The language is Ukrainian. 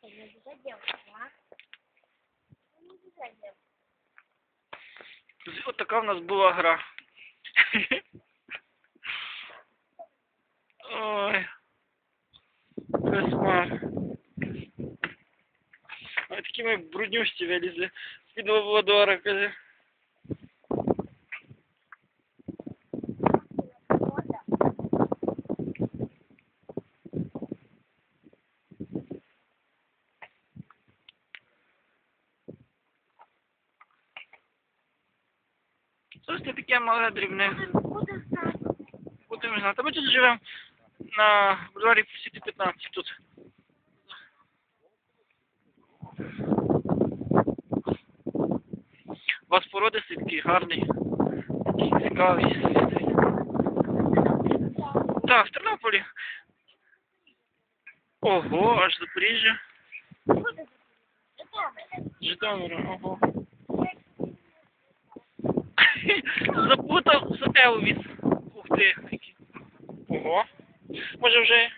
Тихо, не обижай девушку, а? Не обижай девушку. Ось така в нас была гра. Ой. Кошмар. Ось такі ми бруднюшці вилізли. З-під водора. Щось таке мале дрібне. Будемо знати. Ми тут живемо на бульварі Сіті 15 тут. У вас породи такий гарний, такий цікавий. Так, в Тернополі. Ого, аж Запоріжжя. Житомира, ого. Запутав за від. Ух ти. Ого. Може вже